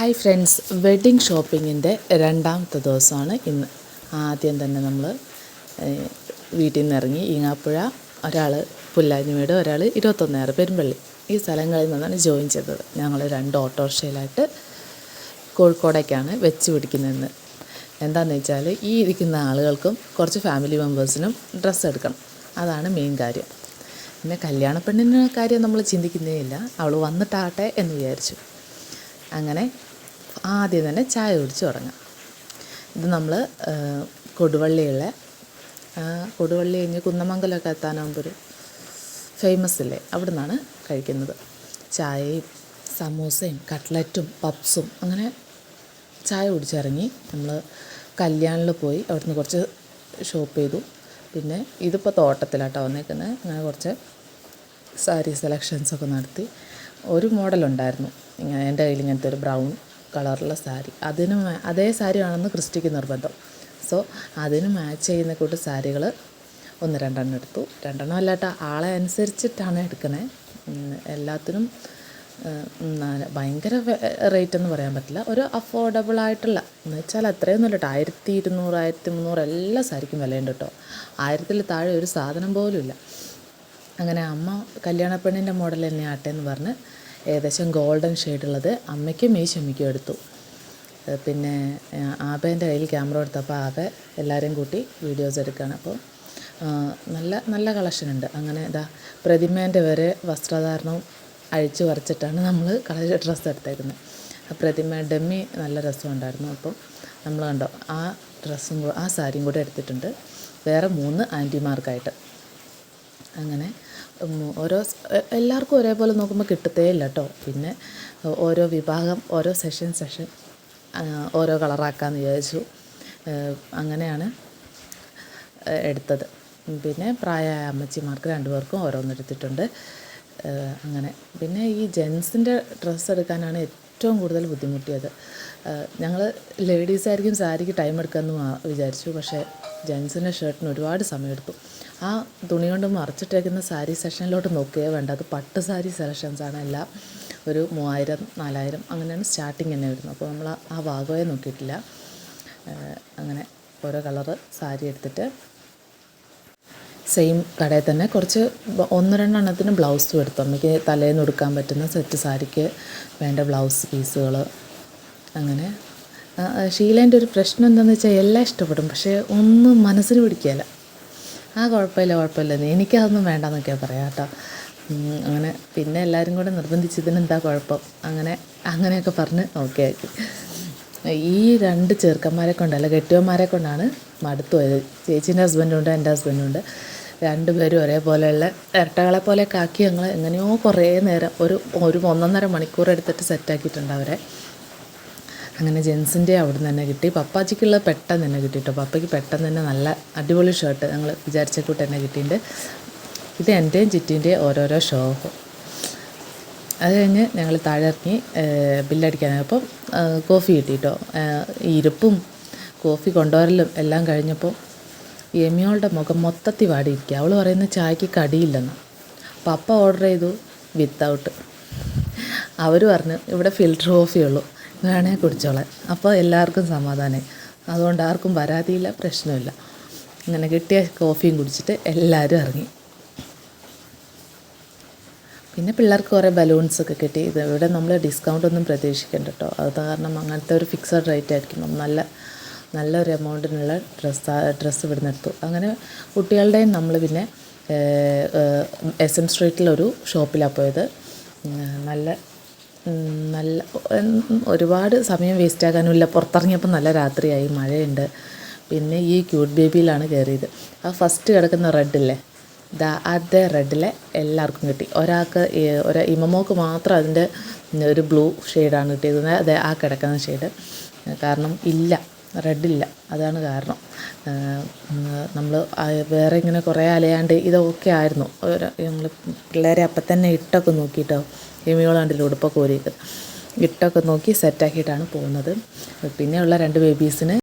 Hi friends wedding ഷോപ്പിങ്ങിന്റെ രണ്ടാമത്തെ ദിവസമാണ് ഇന്ന്. ആദ്യം തന്നെ നമ്മൾ വീട്ടിൽ നിന്ന് ഇറങ്ങി ഈങ്ങാപ്പുഴ ഒരാൾ പുല്ലാഞ്ഞിമേട് ഒരാൾ ഇരുപത്തൊന്നേറ് പെരുമ്പള്ളി ഈ സ്ഥലങ്ങളിൽ നിന്നാണ് ജോയിൻ ചെയ്തത്. ഞങ്ങൾ രണ്ട് ഓട്ടോറിക്ഷയിലായിട്ട് കോഴിക്കോടേക്കാണ് വെച്ച് പിടിക്കുന്നതെന്ന്. എന്താണെന്ന് വെച്ചാൽ ഈ ഇരിക്കുന്ന ആളുകൾക്കും കുറച്ച് ഫാമിലി മെമ്പേഴ്സിനും ഡ്രസ്സ് എടുക്കണം. അതാണ് മെയിൻ കാര്യം. പിന്നെ കല്യാണ പെണ്ണിന്റെ കാര്യം നമ്മൾ ചിന്തിക്കുന്നേ ഇല്ല. അവൾ വന്നിട്ടാകട്ടെ എന്ന് വിചാരിച്ചു. അങ്ങനെ ആദ്യം തന്നെ ചായ കുടിച്ച് തുടങ്ങാം. ഇത് നമ്മൾ കൊടുവള്ളിയുള്ള കൊടുവള്ളി കഴിഞ്ഞ് കുന്നമംഗലമൊക്കെ എത്താനാകുമ്പോൾ ഒരു ഫേമസ് അല്ലേ അവിടെ നിന്നാണ് കഴിക്കുന്നത്. ചായയും സമൂസയും കട്ട്ലറ്റും പപ്സും അങ്ങനെ ചായ കുടിച്ചിറങ്ങി നമ്മൾ കല്യാണിൽ പോയി അവിടുന്ന് കുറച്ച് ഷോപ്പ് ചെയ്തു. പിന്നെ ഇതിപ്പോൾ തോട്ടത്തിലാട്ടോ വന്നേക്കുന്നത് അങ്ങനെ കുറച്ച് സാരി സെലക്ഷൻസൊക്കെ നടത്തി. ഒരു മോഡലുണ്ടായിരുന്നു ഇങ്ങനെ എന്റെ കയ്യിൽ ഇങ്ങനത്തെ ഒരു ബ്രൗൺ കളറുള്ള സാരി. അതിന് അതേ സാരി ആണെന്ന് ക്രിസ്റ്റിക്ക് നിർബന്ധം. സോ അതിന് മാച്ച് ചെയ്യുന്ന കൂട്ട് സാരികൾ ഒന്ന് രണ്ടെണ്ണം എടുത്തു. രണ്ടെണ്ണം അല്ലാട്ട ആളെ അനുസരിച്ചിട്ടാണ് എടുക്കണേ. എല്ലാത്തിനും ഭയങ്കര റേറ്റ് എന്ന് പറയാൻ പറ്റില്ല. ഒരു അഫോർഡബിൾ ആയിട്ടുള്ള എന്ന് വെച്ചാൽ അത്രയൊന്നും ഇല്ല കേട്ടോ ആയിരത്തി ഇരുന്നൂറ് ആയിരത്തി മുന്നൂറ് എല്ലാ സാരിക്കും വിലയുണ്ട് കേട്ടോ ആയിരത്തിൽ താഴെ ഒരു സാധനം പോലും ഇല്ല. അങ്ങനെ അമ്മ കല്യാണപ്പെണ്ണിന്റെ മോഡൽ തന്നെ ആട്ടെ എന്ന് പറഞ്ഞ് ഏകദേശം ഗോൾഡൻ ഷെയ്ഡുള്ളത് അമ്മയ്ക്കും ഈ ഷമ്മിക്കും എടുത്തു. പിന്നെ ആബേന്റെ കയ്യിൽ ക്യാമറ എടുത്തപ്പോൾ ആബെ എല്ലാവരെയും കൂട്ടി വീഡിയോസ് എടുക്കുകയാണ്. അപ്പോൾ നല്ല നല്ല കളക്ഷൻ ഉണ്ട്. അങ്ങനെ ഇതാ പ്രതിമേന്റെ വരെ വസ്ത്രധാരണവും അഴിച്ചു വരച്ചിട്ടാണ് നമ്മൾ കളർ ഡ്രസ്സ് എടുത്തേക്കുന്നത്. ആ പ്രതിമ ഡമ്മി നല്ല രസമുണ്ടായിരുന്നു. അപ്പം നമ്മൾ കണ്ടോ ആ ഡ്രസ്സും ആ സാരിയും കൂടെ എടുത്തിട്ടുണ്ട്. വേറെ മൂന്ന് ആന്റിമാർക്കായിട്ട്. അങ്ങനെ ഓരോ എല്ലാവർക്കും ഒരേപോലെ നോക്കുമ്പോൾ കിട്ടത്തേ ഇല്ല കേട്ടോ പിന്നെ ഓരോ വിഭാഗം ഓരോ സെഷൻ സെഷൻ ഓരോ കളറാക്കാമെന്ന് വിചാരിച്ചു. അങ്ങനെയാണ് എടുത്തത്. പിന്നെ പ്രായമായ അമ്മച്ചിമാർക്ക് രണ്ടുപേർക്കും ഓരോന്നെടുത്തിട്ടുണ്ട് അങ്ങനെ. പിന്നെ ഈ ജെൻസിന്റെ ഡ്രസ്സ് എടുക്കാനാണ് ഏറ്റവും കൂടുതൽ ബുദ്ധിമുട്ടിയത്. ഞങ്ങൾ ലേഡീസായിരിക്കും സാരിക്ക് ടൈം എടുക്കാമെന്ന് വിചാരിച്ചു. പക്ഷേ ജെൻസിന്റെ ഷർട്ടിന് ഒരുപാട് സമയമെടുത്തു. ആ തുണി കൊണ്ട് മറച്ചിട്ടേക്കുന്ന സാരി സെക്ഷനിലോട്ട് നോക്കുകയേ വേണ്ട. അത് പട്ട് സാരി സെലക്ഷൻസാണ്. എല്ലാം ഒരു മൂവായിരം നാലായിരം അങ്ങനെയാണ് സ്റ്റാർട്ടിങ് തന്നെ വരുന്നത്. അപ്പോൾ നമ്മൾ ആ- വാഗോയെ നോക്കിയിട്ടില്ല. അങ്ങനെ ഓരോ കളറ് സാരി എടുത്തിട്ട് സെയിം കടയിൽ തന്നെ കുറച്ച് ഒന്ന് രണ്ടെണ്ണത്തിന് ബ്ലൗസും എടുത്തു. അമ്മയ്ക്ക് തലേന്ന് ഉടുക്കാൻ പറ്റുന്ന സെറ്റ് സാരിക്ക് വേണ്ട ബ്ലൗസ് പീസുകൾ അങ്ങനെ ഷീലേന്റെ ഒരു പ്രശ്നം എന്താണെന്ന് വെച്ചാൽ എല്ലാം ഇഷ്ടപ്പെടും പക്ഷേ ഒന്നും മനസ്സിന് പിടിക്കുകയില്ല ആ കുഴപ്പമില്ല കുഴപ്പമില്ല. നീ എനിക്കതൊന്നും വേണ്ടെന്നൊക്കെയാണ് പറയാം കേട്ടോ. അങ്ങനെ പിന്നെ എല്ലാവരും കൂടെ നിർബന്ധിച്ചതിന് എന്താ കുഴപ്പം? അങ്ങനെ അങ്ങനെയൊക്കെ പറഞ്ഞ് ഓക്കെ ആക്കി. ഈ രണ്ട് ചെറുക്കന്മാരെ കൊണ്ടല്ല കെട്ടിയന്മാരെ കൊണ്ടാണ് മടുത്തു പോയത്. ചേച്ചീന്റെ ഹസ്ബൻഡും ഉണ്ട് എന്റെ ഹസ്ബൻഡും ഉണ്ട്. രണ്ടുപേരും ഒരേപോലെയുള്ള ഇരട്ടകളെ പോലെയൊക്കെ ആക്കി ഞങ്ങൾ എങ്ങനെയോ കുറേ നേരം ഒരു ഒരു ഒന്നൊന്നര മണിക്കൂർ എടുത്തിട്ട് സെറ്റാക്കിയിട്ടുണ്ട് അവരെ. അങ്ങനെ ജെൻസിന്റെ അവിടെ നിന്ന് തന്നെ കിട്ടി. പപ്പാച്ചിക്കുള്ള പെട്ടെന്ന് തന്നെ കിട്ടി കേട്ടോ പപ്പയ്ക്ക് പെട്ടെന്ന് തന്നെ നല്ല അടിപൊളി ഷർട്ട് ഞങ്ങൾ വിചാരിച്ച കൂട്ട് തന്നെ കിട്ടിയിട്ടുണ്ട് ഇത് എന്റെയും ചിറ്റീന്റെയും ഓരോരോ ഷോപ്പ്. അത് കഴിഞ്ഞ് ഞങ്ങൾ താഴെ ഇറങ്ങി ബില്ലടിക്കാനായപ്പോൾ കോഫി കിട്ടി കേട്ടോ ഇരുപ്പും കോഫി കൊണ്ടുവരലും എല്ലാം കഴിഞ്ഞപ്പോൾ എമിയോളുടെ മുഖം മൊത്തത്തിൽ വാടിയിരിക്കുക അവൾ പറയുന്ന ചായക്ക് കടിയില്ലെന്ന്. പപ്പ ഓർഡർ ചെയ്തു വിത്തൗട്ട്. അവർ പറഞ്ഞു ഇവിടെ ഫിൽറ്റർ കോഫി ഉള്ളൂ. വേണേ കുടിച്ചോളാൻ. അപ്പോൾ എല്ലാവർക്കും സമാധാനമായി അതുകൊണ്ട് ആർക്കും പരാതിയില്ല പ്രശ്നമില്ല. അങ്ങനെ കിട്ടിയ കോഫിയും കുടിച്ചിട്ട് എല്ലാവരും ഇറങ്ങി. പിന്നെ പിള്ളേർക്ക് കുറേ ബലൂൺസ് ഒക്കെ കിട്ടി. ഇത് ഇവിടെ നമ്മൾ ഡിസ്കൗണ്ട് ഒന്നും പ്രതീക്ഷിക്കണ്ട കേട്ടോ. അത് കാരണം അങ്ങനത്തെ ഒരു ഫിക്സഡ് റേറ്റ് ആയിരിക്കും. നല്ല നല്ലൊരു എമൗണ്ടിനുള്ള ഡ്രസ്സ് ഡ്രസ്സ് ഇവിടെ എടുത്തു. അങ്ങനെ കുട്ടികളുടെയും നമ്മൾ പിന്നെ എസ് എം സ്ട്രീറ്റിലൊരു ഷോപ്പിലാണ് പോയത്. നല്ല നല്ല ഒരുപാട് സമയം വേസ്റ്റ് ആക്കാനുമില്ല. പുറത്തിറങ്ങിയപ്പോൾ നല്ല രാത്രിയായി മഴയുണ്ട്. പിന്നെ ഈ ക്യൂട്ട് ബേബിയിലാണ് കയറിയത് ആ ഫസ്റ്റ് കിടക്കുന്ന റെഡില്ലേ ദാ അതേ റെഡിലെ എല്ലാവർക്കും കിട്ടി. ഒരാൾക്ക് ഒരു ഇമമോക്ക് മാത്രം അതിന്റെ ഒരു ബ്ലൂ ഷെയ്ഡാണ് കിട്ടിയത്. അതെ ആ കിടക്കുന്ന ഷെയ്ഡ് കാരണം ഇല്ല. റെഡില്ല. അതാണ് കാരണം. നമ്മൾ വേറെ ഇങ്ങനെ കുറേ അലയാണ്ട് ഇതൊക്കെ ആയിരുന്നു. ഞങ്ങൾ പിള്ളേരെ അപ്പം തന്നെ ഇട്ടൊക്കെ നോക്കിയിട്ടോ എമിയോളാണ്ടിൽ ഉടുപ്പൊക്കെ ഒരുക്കുന്നത് ഇട്ടൊക്കെ നോക്കി സെറ്റാക്കിയിട്ടാണ് പോകുന്നത്. പിന്നെയുള്ള രണ്ട് ബേബീസിന്